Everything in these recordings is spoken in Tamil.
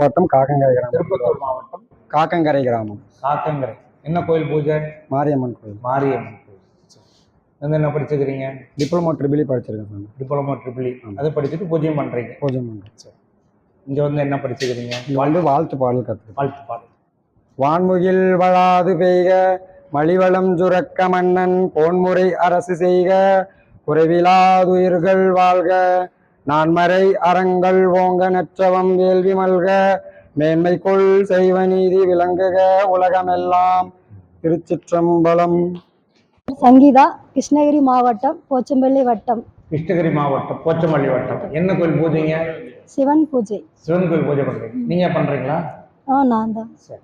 மாவட்டம் காக்கங்கரை கிராமம். திருப்பத்தூர் மாவட்டம் காக்கங்கரை கிராமம். காக்கங்கரை. என்ன கோயில் பூஜை? மாரியம்மன் கோயில். மாரியம்மன் சரி. வந்து என்ன படிச்சுக்கிறீங்க? டிப்ளமோ ட்ரிபிளி படிச்சிருக்கேன் சார் டிப்ளமோ ட்ரிபிளி. அதை படிச்சுட்டு பூஜ்ஜியம் பண்றீங்க. பூஜை பண்ணுறேன் இங்க வந்து என்ன படிச்சுக்கிறீங்க? இங்கே வந்து வாழ்த்து பாடல் கற்றுக்கேன் வாழ்த்து பாடு வான்முகில் வளாது பெய்க மலிவளம் சுரக்க மன்னன் போன்முறை அரசு செய்க குறைவிலாதுயிர்கள் வாழ்க நான்மறை அறங்கள் ஓங்க நற்றவம் வேள்வி மல்க மேன்மை கொள் செய்வ நீதி விளங்குக உலகமெல்லாம். திருச்சிற்றம்பலம். சங்கீதா கிருஷ்ணகிரி மாவட்டம் போச்சம்பள்ளி வட்டம். கிருஷ்ணகிரி மாவட்டம் போச்சமல்லி வட்டம். என்ன கோயில் பூஜைங்க? சிவன் பூஜை. சிவன் கோயில் பூஜை பண்றீங்க நீங்க பண்றீங்களா ஆ நான் தான். சரி.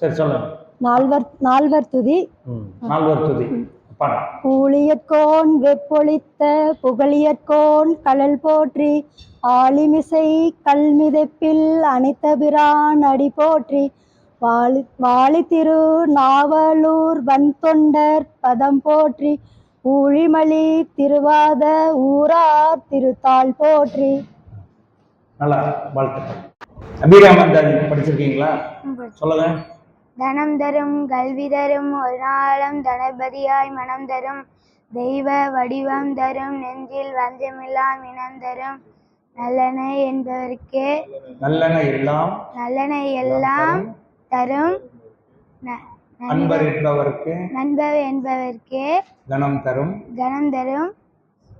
சரி சொல்லுங்க. நால்வர் நால்வர் துதி. ம். நால்வர் துதி. பாடா. ஊழியற்கோன் வெப்பொழித்த புகழியற்கோன் கழல் போற்றி ஆலிமிசை கல்மிதைப்பில் அனித்தபிரான் அடி போற்றி வாழி வாழி திரு நாவலூர் வன்தொண்டர் பதம் போற்றி ஊழிமலி திருவாத ஊரார் திருத்தாள் போற்றி. நல்லா வாழ்த்துக்கள். அபிராமந்தாதி படிச்சிருக்கீங்களா? சொல்லுங்க தனம் தரும் கல்வி தரும் ஒரு நாளும் தனபதியாய் மனம் தரும். தெய்வ வடிவம் தரும் நெஞ்சில் வஞ்சமில்லா இனம் தரும். நல்லன என்பவர்க்கே நல்லன எல்லாம் நல்லன எல்லாம் தரும். ந- அன்பர் என்பவருக்கு நண்பர் என்பவர்க்கே கணம் தரும். கனம் தரும்.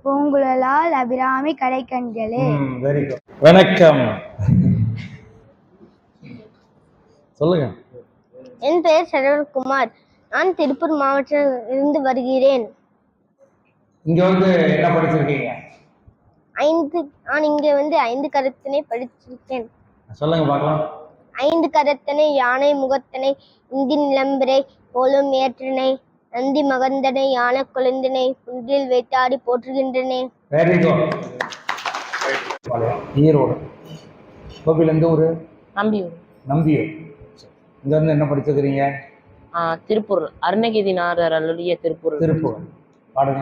பூங்குழலால் அபிராமி கடைக்கண்களே. வெரி குட் வணக்கம். சொல்லுங்க. என் பெயர் சரவணகுமார். நான் திருப்பூர் மாவட்டத்தில் இருந்து வருகிறேன். இங்க வந்து என்ன படிச்சிருக்கீங்க? ஐந்து நான் இங்கே வந்து ஐந்து கரத்தினை படிச்சிருக்கேன். சொல்லுங்க பார்க்கலாம். ஐந்து கரத்தனை யானை முகத்தனை இந்தி நிலம்பரை போலும் ஏற்றனை நந்தி மகந்தனை யானை குழந்தனை குன்றில் வைத்தாடி போற்றுகின்றனே. Very good Erode. கோபில எந்த ஊரு? நம்பியூர். நம்பியூர். இங்க வந்து என்ன படிச்சிருக்கிறீங்க திருப்பூர். அருணகிரிநாதர் அருளிய திருப்பூர். திருப்பூர். பாடுங்க.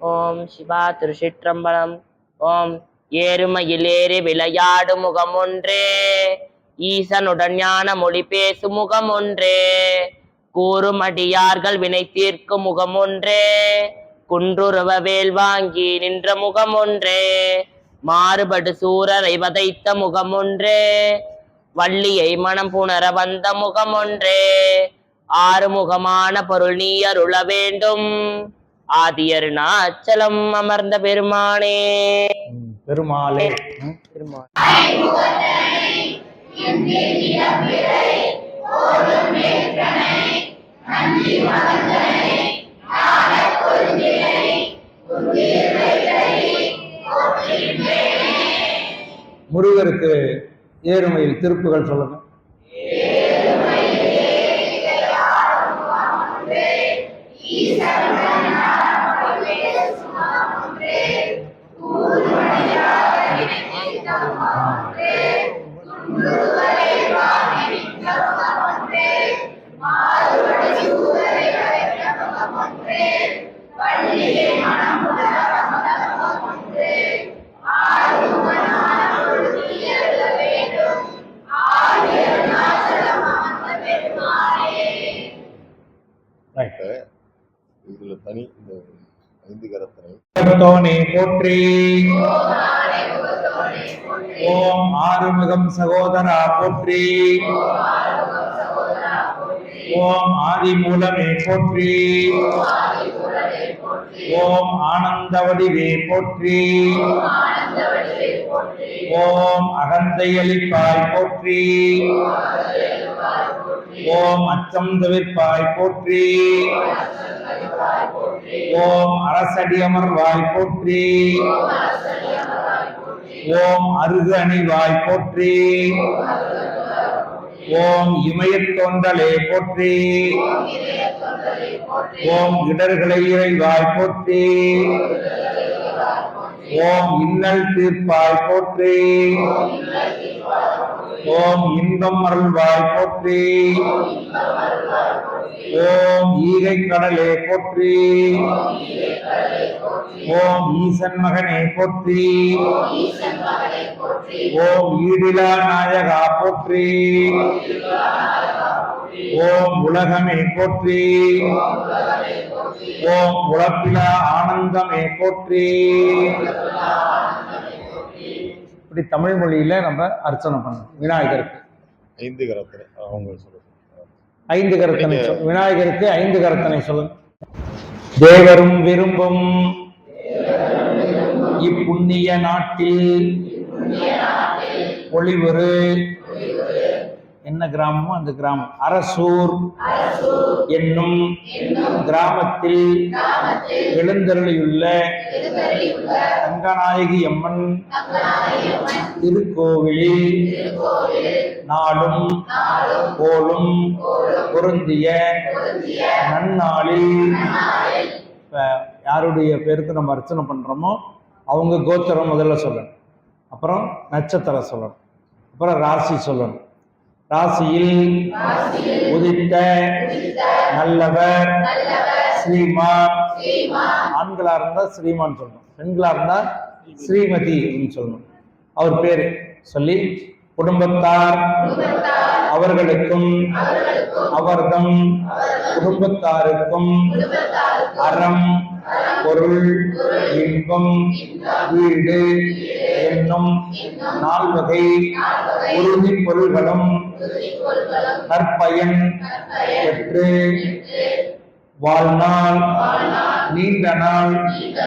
ஓம் சிவா திருச்சிற்றம்பலம் ஓம் ஏறுமையிலேறி விளையாடு முகம் ஒன்றே ஈசனுடன் ஞான மொழி பேசும் முகம் ஒன்றே கூறும் அடியார்கள் வினை தீர்க்கும் முகம் ஒன்றே குன்றுருவ வேல் வாங்கி நின்ற முகம் ஒன்றே மாறுபடு சூரரை வதைத்த முகம் ஒன்றே வள்ளியை மனம் புணர வந்த முகம் ஒன்றே ஆறுமுகமான பொருள் நீ அருள வேண்டும். ஆதியருணாச்சலம் அமர்ந்த பெருமானே. பெருமாளே. பெருமாள் முருகருக்கு ஏறுமையில் திருப்புகள் சொல்லுங்க Yeah. இந்த ஐந்து கரத்தனை. முகத்தோனே போற்றி. ஓம் ஆறுமுகம் சகோதரா போற்றி. ஓம் ஆதி மூலமே போற்றி. ஓம் ஆனந்த வடிவே போற்றி. ஓம் அகந்தை அளிப்பாய் போற்றி. ஓம் அச்சம் தவிர்ப்பாய் போற்றி. ஓம் அரசடி அமர்வாய் போற்றி. ஓம் அருகு அணிவாய் போற்றி. ஓம் இமயத்தொண்டலே போற்றி. ஓம் இடர்களை இறைவாய் போற்றி. ஓம் இன்னல் தீர்ப்பாய் போற்றி. ஓம் இன்பம் அருள்வாய் போற்றி. ஓம் ஈகை கடலே போற்றி. ஓம் ஈசன் மகனே போற்றி. ஓம் ஈடிலா நாயகா போற்றி. ஓம் உலகமே போற்றி. ஓம் உழப்பிலா ஆனந்தமே போற்றி. இப்படி தமிழ் மொழியில நம்ம அர்ச்சனை பண்ணணும். விநாயகருக்கு ஐந்து கரத்தில் அவங்க சொல்லுங்க ஐந்து கரத்தனை விநாயகருக்கு ஐந்து கரத்தனை சொல்லுங்க. தேவரும் விரும்பும் இப்புண்ணிய நாட்டில் ஒளிவரு என்ன கிராமமோ அந்த கிராமம். அரசூர் என்னும் கிராமத்தில் எழுந்தருளியுள்ள தங்கநாயகி அம்மன் திருக்கோவிலில் நாளும் கோலும் பொருந்திய நன்னாளில் யாருடைய பேருக்கு நம்ம அர்ச்சனை பண்றோமோ அவங்க கோத்திரம் முதல்ல சொல்லணும். அப்புறம் நட்சத்திரம் சொல்லணும். அப்புறம் ராசி சொல்லணும். ராசியில் உதித்த நல்லவர் ஸ்ரீமான் ஆண்களா இருந்தா ஸ்ரீமான் சொல்லணும். பெண்களா இருந்தா ஸ்ரீமதி அப்படின்னு சொல்லணும். அவர் பேரு சொல்லி குடும்பத்தார் அவர்களுக்கும் அவர்தம் குடும்பத்தாருக்கும் அறம் பொருள் இன்பம் வீடு என்னும் நால்வகை உறுதி பொருள்களும் நற்பயன் பெற்று வாழ்நாள் நீண்ட நாள்